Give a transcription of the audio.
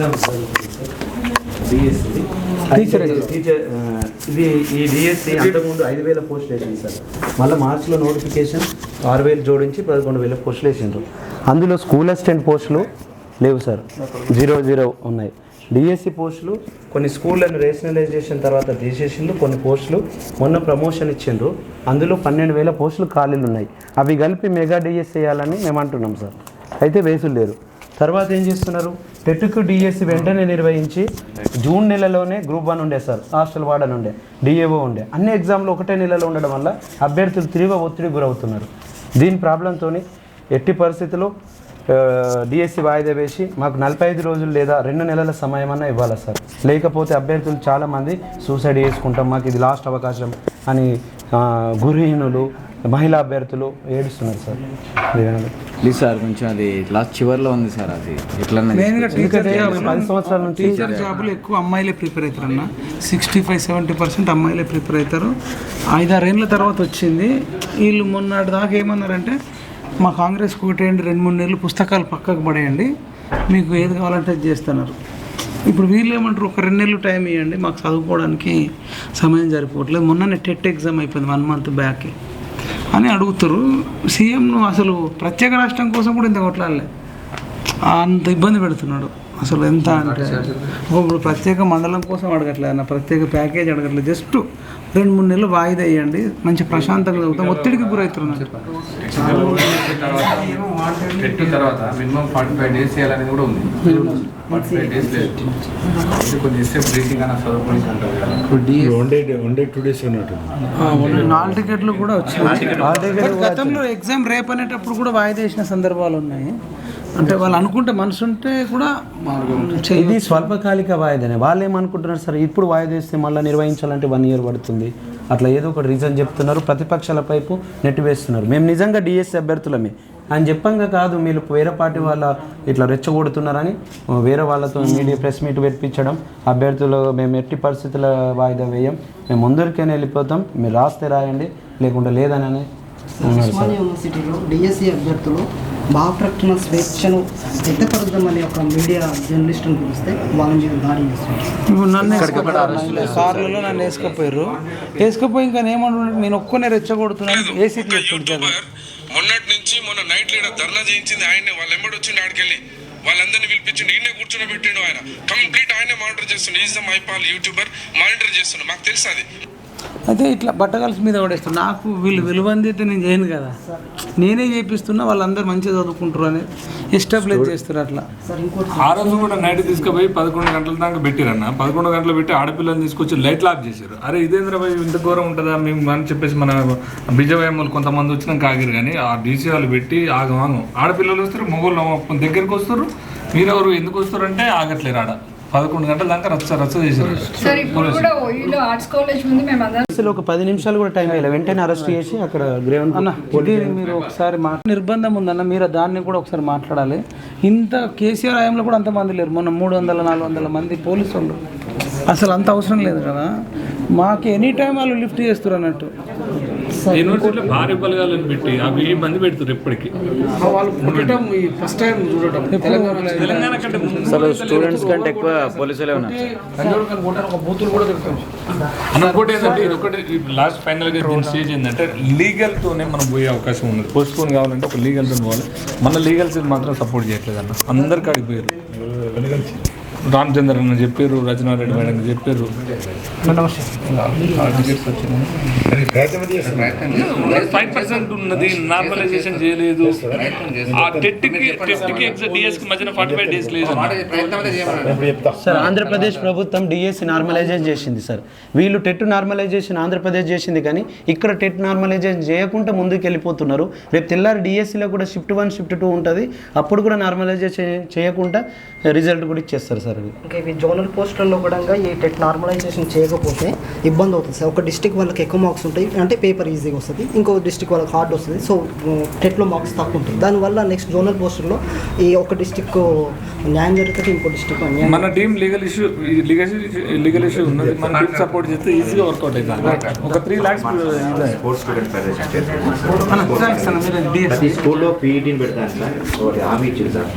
Exams DSC teacher ఇది ఈ DSC అంతకుముందు ఐదు వేల పోస్టులు వేసింది సార్. మళ్ళీ మార్చిలో నోటిఫికేషన్ ఆరు వేలు జోడించి పదకొండు వేల పోస్టులు వేసిండ్రు. అందులో స్కూల్ అసిస్టెంట్ పోస్టులు లేవు సార్. జీరో జీరో ఉన్నాయి. డిఎస్సి పోస్టులు కొన్ని స్కూళ్ళను రేషనలైజేషన్ తర్వాత తీసేసిండ్రు కొన్ని పోస్టులు మొన్న ప్రమోషన్ ఇచ్చిండ్రు. అందులో పన్నెండు వేల పోస్టులు ఖాళీలు ఉన్నాయి. అవి కలిపి మెగా డిఎస్సి వేయాలని మేము అంటున్నాం సార్. అయితే వేసులు లేరు. తర్వాత ఏం చేస్తున్నారు? టెట్కు డిఎస్సి వెంటనే నిర్వహించి జూన్ నెలలోనే గ్రూప్ వన్ ఉండే సార్ హాస్టల్ వార్డన్ ఉండే డిఏఓ ఉండే. అన్ని ఎగ్జామ్లు ఒకటే నెలలో ఉండడం వల్ల అభ్యర్థులు తీవ్ర ఒత్తిడి గురవుతున్నారు. దీని ప్రాబ్లంతో ఎట్టి పరిస్థితుల్లో డిఎస్సి వాయిదా వేసి మాకు నలభై ఐదు రోజులు లేదా రెండు నెలల సమయం అన్నా ఇవ్వాలి సార్? లేకపోతే అభ్యర్థులు చాలామంది సూసైడ్ చేసుకుంటాం మాకు ఇది లాస్ట్ అవకాశం అని గృహిణులు మహిళా అభ్యర్థులు ఏడుస్తున్నారు సార్. ప్లీజ్ సార్ కొంచెం అది లాస్ట్ చివర్లో ఉంది సార్ అది. ఎట్లా మెయిన్గా టీచర్ ఎందుకంటే పది సంవత్సరాల నుంచి టీచర్ జాబులు ఎక్కువ అమ్మాయిలే ప్రిపేర్ అవుతారు అన్న సిక్స్టీ ఫైవ్ సెవెంటీ పర్సెంట్ అమ్మాయిలే ప్రిపేర్ అవుతారు. ఐదారేళ్ళ తర్వాత వచ్చింది. వీళ్ళు మొన్నటి దాకా ఏమన్నారంటే మా కాంగ్రెస్ కోటేయండి రెండు మూడు నెలలు పుస్తకాలు పక్కకు పడేయండి. మీకు ఏది కావాలంటే అది చేస్తున్నారు. ఇప్పుడు వీళ్ళు ఏమంటారు ఒక రెండు నెలలు టైం ఇవ్వండి మాకు చదువుకోవడానికి సమయం సరిపోవట్లేదు. మొన్ననే టెట్ ఎగ్జామ్ అయిపోయింది వన్ మంత్ బ్యాక్ అని అడుగుతారు. సీఎంను అసలు ప్రత్యేక రాష్ట్రం కోసం కూడా ఇంత కొట్లాడలే. అంత ఇబ్బంది పెడుతున్నాడు. అసలు ఎంత అంటే ఇప్పుడు ప్రత్యేక మండలం కోసం అడగట్లేదు అన్న ప్రత్యేక ప్యాకేజ్ అడగట్లేదు జస్ట్ రెండు మూడు నెలలు వాయిదా వేయండి. మంచి ప్రశాంతంగా చదువుతాం. ఒత్తిడికి గురవుతున్నారు. తర్వాత మినిమం ఫార్టీ ఫైవ్ డేస్ చేయాలనేది కూడా ఉంది. నాలుగు టికెట్లు కూడా వచ్చాయి గతంలో ఎగ్జామ్ రేపు అనేటప్పుడు కూడా వాయిదా వేసిన సందర్భాలు ఉన్నాయి. అంటే వాళ్ళు అనుకుంటే మనసు ఉంటే కూడా ఇది స్వల్పకాలిక వాయిదానే. వాళ్ళు ఏమనుకుంటున్నారు సార్? ఇప్పుడు వాయిదా వేస్తే మళ్ళీ నిర్వహించాలంటే వన్ ఇయర్ పడుతుంది. అట్లా ఏదో ఒక రీజన్ చెప్తున్నారు ప్రతిపక్షాల పైపు నెట్టి వేస్తున్నారు. మేము నిజంగా డిఎస్సి అభ్యర్థులమే. అని చెప్పంగా కాదు మీరు వేరే పార్టీ వాళ్ళ ఇట్లా రెచ్చగొడుతున్నారని వేరే వాళ్ళతో మీడియా ప్రెస్ మీట్ పెట్టించడం అభ్యర్థులు మేము ఎట్టి పరిస్థితుల వాయిదా వేయం మేము ముందరికైనా వెళ్ళిపోతాం మీరు రాస్తే రాయండి లేకుంటే లేదని అని ఉన్నారు సార్. యూనివర్సిటీలో డిఎస్సి అభ్యర్థులు భావ ప్రకటన స్వేచ్ఛను వ్యక్తపరుద్దామని ఒక మీడియా జర్నలిస్ట్ని పిలిస్తే వాళ్ళ మీద దాడి చేస్తున్నారు. ఇప్పుడు నన్ను వేసుకపోయారు కార్లలో నన్ను వేసుకపోయారు వేసుకపోయి ఇంకా ఏమన్నా నేను ఒక్కనే రెచ్చగొడుతున్నాను. ఏ సీట్లు చెప్తుంటారు మొన్నటి నుంచి మొన్న నైట్ లీడర్ ధర్నా చేయించింది ఆయనే వాళ్ళు ఎంబడి వచ్చిండు ఆడికెళ్ళి. వాళ్ళందరినీ పిలిపించిండు ఈయనే కూర్చొని పెట్టిండు ఆయన. కంప్లీట్ ఆయనే మానిటర్ చేస్తుండు. Is the Maipal YouTuber monitor చేస్తుండు. మాకు తెలుసు అది. అయితే ఇట్లా బట్టగల్స్ మీద పడేస్తాను నాకు వీళ్ళు విలువంది అయితే నేను చేయను కదా. నేనే చేపిస్తున్నా వాళ్ళందరూ మంచిగా చదువుకుంటారు అని ఎస్టాబ్లిష్ చేస్తారు అట్లా. ఆ రోజు కూడా నైట్ తీసుకుపోయి పదకొండు గంటల దాకా పెట్టిరన్న. పదకొండు గంటలు పెట్టి ఆడపిల్లని తీసుకొచ్చి లైట్ ఆఫ్ చేశారు. అరే ఇదేంద్ర భయ్ ఇంత ఘోరం ఉంటుందా? మేము అని చెప్పేసి మన బిజయవాళ్ళు కొంతమంది వచ్చినాక ఆగిరు కానీ ఆ డీసీ వాళ్ళు పెట్టి ఆగమాగం. ఆడపిల్లలు వస్తారు మొగోళ్ళు దగ్గరికి వస్తారు. మీరెవరు ఎందుకు వస్తారు అంటే ఆగట్లేరు ఆడ. పదకొండు గంటల దాకా రచ్చ రచ్చ చేశారు. సార్ ఇప్పుడు కూడా ఓయూలో ఆర్ట్స్ కాలేజ్ ముందు మేము అందరం అసలు ఒక పది నిమిషాలు కూడా టైం అయ్యలే వెంటనే అరెస్ట్ చేసి అక్కడ గ్రౌండ్ అన్న ఇది మీరు ఒకసారి మా నిర్బంధం ఉందన్న మీరు దాన్ని కూడా ఒకసారి మాట్లాడాలి. ఇంత కేసీఆర్ హయాంలో కూడా అంతమంది లేరు. మొన్న మూడు వందల నాలుగు వందల మంది పోలీసు వాళ్ళు. అసలు అంత అవసరం లేదు కదా. మాకు ఎనీ టైం వాళ్ళు లిఫ్ట్ చేస్తారు అన్నట్టు. యూనివర్సిటీలో భారీ బలగాలను పెట్టి ఆ వెయ్యి మంది పెడతారు ఎప్పటికీ వాళ్ళు పుట్టడం ఈ ఫస్ట్ టైం చూడటం. తెలంగాణ కంటే ముందు అసలు స్టూడెంట్స్ కంటే ఎక్కువ పోలీసులే ఉన్నారు. ఒక బూతులు కూడా తిరుగుతాం. ఇంకోటి ఏంటంటే ఇది ఒకటి లాస్ట్ ఫైనల్గా దీని స్టేజ్ ఏంటంటే లీగల్ తోనే మనం పోయే అవకాశం ఉన్నది. పోస్ట్ పోన్ కావాలంటే ఒక లీగల్తో పోవాలి. మన లీగల్స్ మాత్రం సపోర్ట్ చేయట్లేదు అన్న. అందరికి అడిగిపోయారు రామచంద్ర అన్న చెప్పారు రచనారెడ్డి మేడం చెప్పారు. ఫైవ్ పర్సెంట్ ఉన్నది నార్మలైజేషన్ చేయలేదు. ఆ టెట్కి టెట్కి డిఎస్కి మధ్యన ఫార్టీ ఫైవ్ డేస్ లేదు అన్న. సార్ ఆంధ్రప్రదేశ్ ప్రభుత్వం డిఎస్సి నార్మలైజేషన్ చేసింది సార్. వీళ్ళు టెట్ నార్మలైజేషన్ ఆంధ్రప్రదేశ్ చేసింది కానీ ఇక్కడ టెట్ నార్మలైజేషన్ చేయకుండా ముందుకు వెళ్ళిపోతున్నారు రేపు తెల్లారి డిఎస్సిలో కూడా షిఫ్ట్ వన్ షిఫ్ట్ టూ ఉంటుంది. అప్పుడు కూడా నార్మలైజేషన్ చేయకుండా రిజల్ట్ కూడా ఇచ్చేస్తారు సార్. అది ఇంకా ఇవి జోనల్ పోస్టులలో కూడా ఈ టెట్ నార్మలైజేషన్ చేయకపోతే ఇబ్బంది అవుతుంది సార్. ఒక డిస్టిక్ వాళ్ళకి ఎక్కువ మార్క్స్ ఉంటాయి అంటే పేపర్ ఈజీగా వస్తుంది ఇంకో డిస్టిక్ వాళ్ళకి హార్డ్ వస్తుంది సో టెట్లో మార్క్స్ తక్కువ ఉంటాయి. దానివల్ల నెక్స్ట్ జోనల్ పోస్టుల్లో ఈ ఒక డిస్టిక్ న్యాయం జరుగుతుంది ఇంకో డిస్టిక్ మన team legal issue legal legal issue ఉన్నది మన టీం సపోర్ట్ చేస్తే ఈజీగా వర్కౌట్ అవుతుంది ఒక three lakhs sports student federation స్కూల్లో పీఈటీని పెడతాను సార్. ఒకటి హామీ ఇచ్చింది సార్.